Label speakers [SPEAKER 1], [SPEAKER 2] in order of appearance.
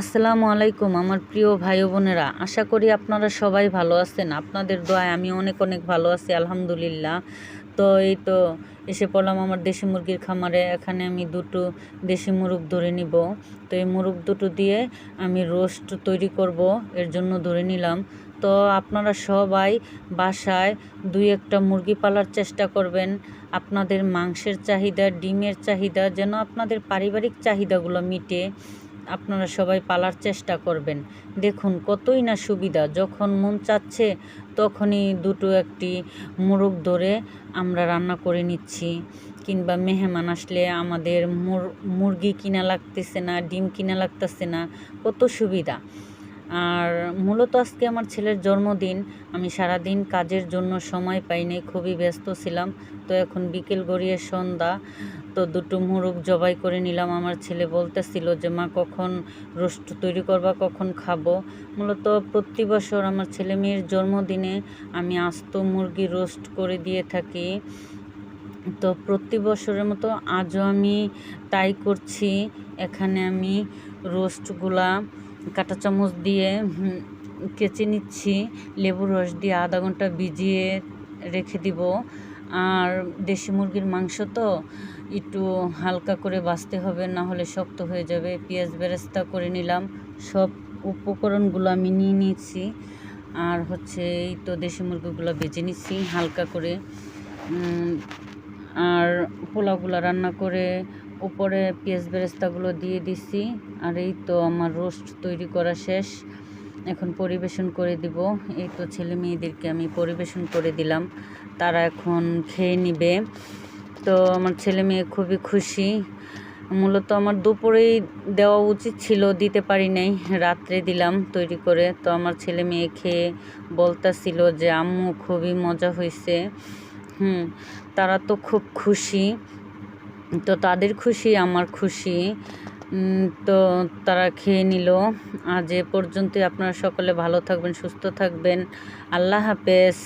[SPEAKER 1] আসসালামু আলাইকুম, আমার প্রিয় ভাই বোনেরা। আশা করি আপনারা সবাই ভালো আছেন। আপনাদের দোয়ায় আমি অনেক অনেক ভালো আছি, আলহামদুলিল্লাহ। তো এই তো এসে পড়লাম আমার দেশি মুরগির খামারে। এখানে আমি দুটো দেশি মুরগ ধরে নিব। তো এই মুরগ দুটো দিয়ে আমি রোস্ট তৈরি করব, এর জন্য ধরে নিলাম। তো আপনারা সবাই বাসায় দুই একটা মুরগি পালার চেষ্টা করবেন। আপনাদের মাংসের চাহিদা, ডিমের চাহিদা, যেন আপনাদের পারিবারিক চাহিদাগুলো মিটে। আপনারা সবাই পালার চেষ্টা করবেন। দেখুন কতই না সুবিধা, যখন মন চাচ্ছে তখনই দুটো একটি মোরগ ধরে আমরা রান্না করে নিচ্ছি। কিংবা মেহমান আসলে আমাদের মুরগি কিনা লাগতেছে না, ডিম কিনা লাগতেছে না, কত সুবিধা। আর মূলত আজকে আমার ছেলের জন্মদিন। আমি সারাদিন কাজের জন্য সময় পাইনি খুবই ব্যস্ত ছিলাম। তো এখন বিকেল গড়িয়ে সন্ধ্যা, তো দুটো মুরগ জবাই করে নিলাম। আমার ছেলে বলতেছিল যে, মা, কখন রোস্ট তৈরি করবা, কখন খাব? মূলত প্রতি বছর আমার ছেলে মেয়ের জন্মদিনে আমি আস্ত মুরগি রোস্ট করে দিয়ে থাকি। তো প্রতি বছরের মতো আজও আমি তাই করছি। এখানে আমি রোস্টগুলা কাঁটা চামচ দিয়ে কেচে নিচ্ছি। লেবুর রস দিয়ে আধা ঘণ্টা ভিজিয়ে রেখে দিব। আর দেশি মুরগির মাংস তো একটু হালকা করে বাছতে হবে, না হলে শক্ত হয়ে যাবে। পেঁয়াজ বেরেস্তা করে নিলাম। সব উপকরণগুলো আমি নিয়ে নিয়েছি। আর হচ্ছে এই তো দেশি মুরগিগুলো বেজে নিচ্ছি হালকা করে। আর পোলাওগুলো রান্না করে উপরে পেঁয়াজ বেরেস্তাগুলো দিয়ে দিছি, আর এই তো আমার রোস্ট তৈরি করা শেষ। এখন পরিবেশন করে দিব। এই তো ছেলে মেয়েদেরকে আমি পরিবেশন করে দিলাম। তারা এখন খেয়ে নিবে। তো আমার ছেলে মেয়ে খুবই খুশি। মূলত আমার দুপুরেই দেওয়া উচিত ছিল, দিতে পারি নাই, রাত্রে দিলাম তৈরি করে। তো আমার ছেলে মেয়ে খেয়ে বলতেছিল যে, আম্মু, খুবই মজা হয়েছে হুম, তারা তো খুব খুশি। তো তাদের খুশি, আমার খুশি। তো তারা খেয়ে নিল। আজ এ পর্যন্তই। আপনারা সকলে ভালো থাকবেন, সুস্থ থাকবেন। আল্লাহ হাফেজ।